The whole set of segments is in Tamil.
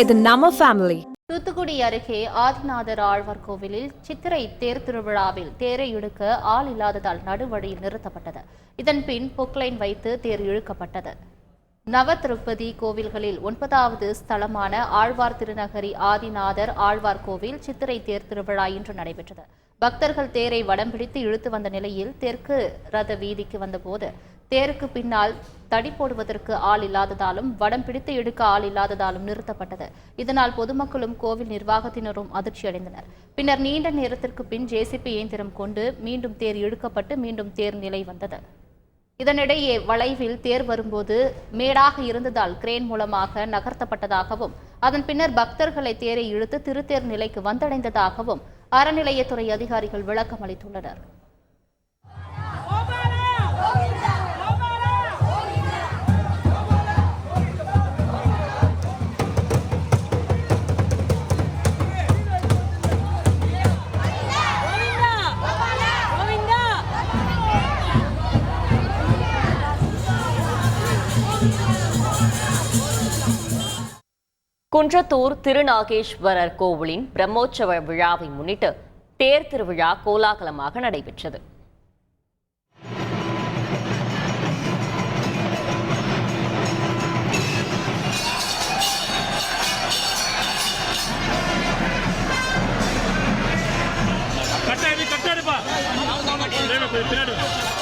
இது நம்ம ஃபேமிலி தூத்துக்குடி அருகே ஆதிநாதர் ஆழ்வார் கோவிலில் சித்திரை தேர் திருவிழாவில் தேரை இழுக்க ஆள் இல்லாததால் நடுவழியில் நிறுத்தப்பட்டது. இதன் பின் பொக்லைன் வைத்து தேர் இழுக்கப்பட்டது. நவ திருப்பதி கோவில்களில் ஒன்பதாவது ஸ்தலமான ஆழ்வார் திருநகரி ஆதிநாதர் ஆழ்வார் கோவில் சித்திரை தேர் திருவிழா இன்று நடைபெற்றது. பக்தர்கள் தேரை வடம் பிடித்து இழுத்து வந்த நிலையில் தெற்கு ரத வீதிக்கு வந்தபோது தேருக்கு பின்னால் தடி போடுவதற்கு ஆள் இல்லாததாலும் வடம் பிடித்து எடுக்க ஆள் இல்லாததாலும் நிறுத்தப்பட்டது. இதனால் பொதுமக்களும் கோவில் நிர்வாகத்தினரும் அதிர்ச்சியடைந்தனர் பின்னர் நீண்ட நேரத்திற்கு பின் ஜேசிபி இயந்திரம் கொண்டு மீண்டும் தேர் இழுக்கப்பட்டு மீண்டும் தேர் நிலை வந்தது. இதனிடையே வளைவில் தேர் வரும்போது மேடாக இருந்ததால் கிரேன் மூலமாக நகர்த்தப்பட்டதாகவும் அதன் பின்னர் பக்தர்களை தேரை இழுத்து திருத்தேர் நிலைக்கு வந்தடைந்ததாகவும் அறநிலையத்துறை அதிகாரிகள் விளக்கம் அளித்துள்ளனர். குன்றத்தூர் திருநாகேஸ்வரர் கோவிலின் பிரம்மோற்சவ விழாவை முன்னிட்டு தேர் திருவிழா கோலாகலமாக நடைபெற்றது. பின்னாடி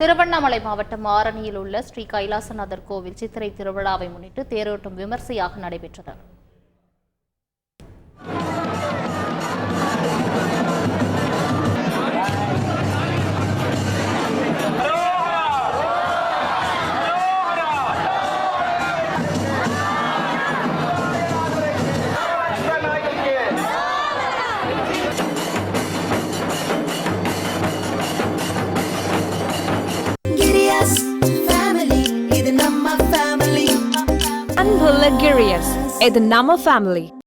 திருவண்ணாமலை மாவட்டம் ஆரணியில் உள்ள ஸ்ரீ கைலாசநாதர் கோவில் சித்திரை திருவிழாவை முன்னிட்டு தேரோட்டம் விமர்சையாக நடைபெற்றது. இது நம்ம family. அன்புள்ள கிரியஸ் இது நம்ம ஃபேமிலி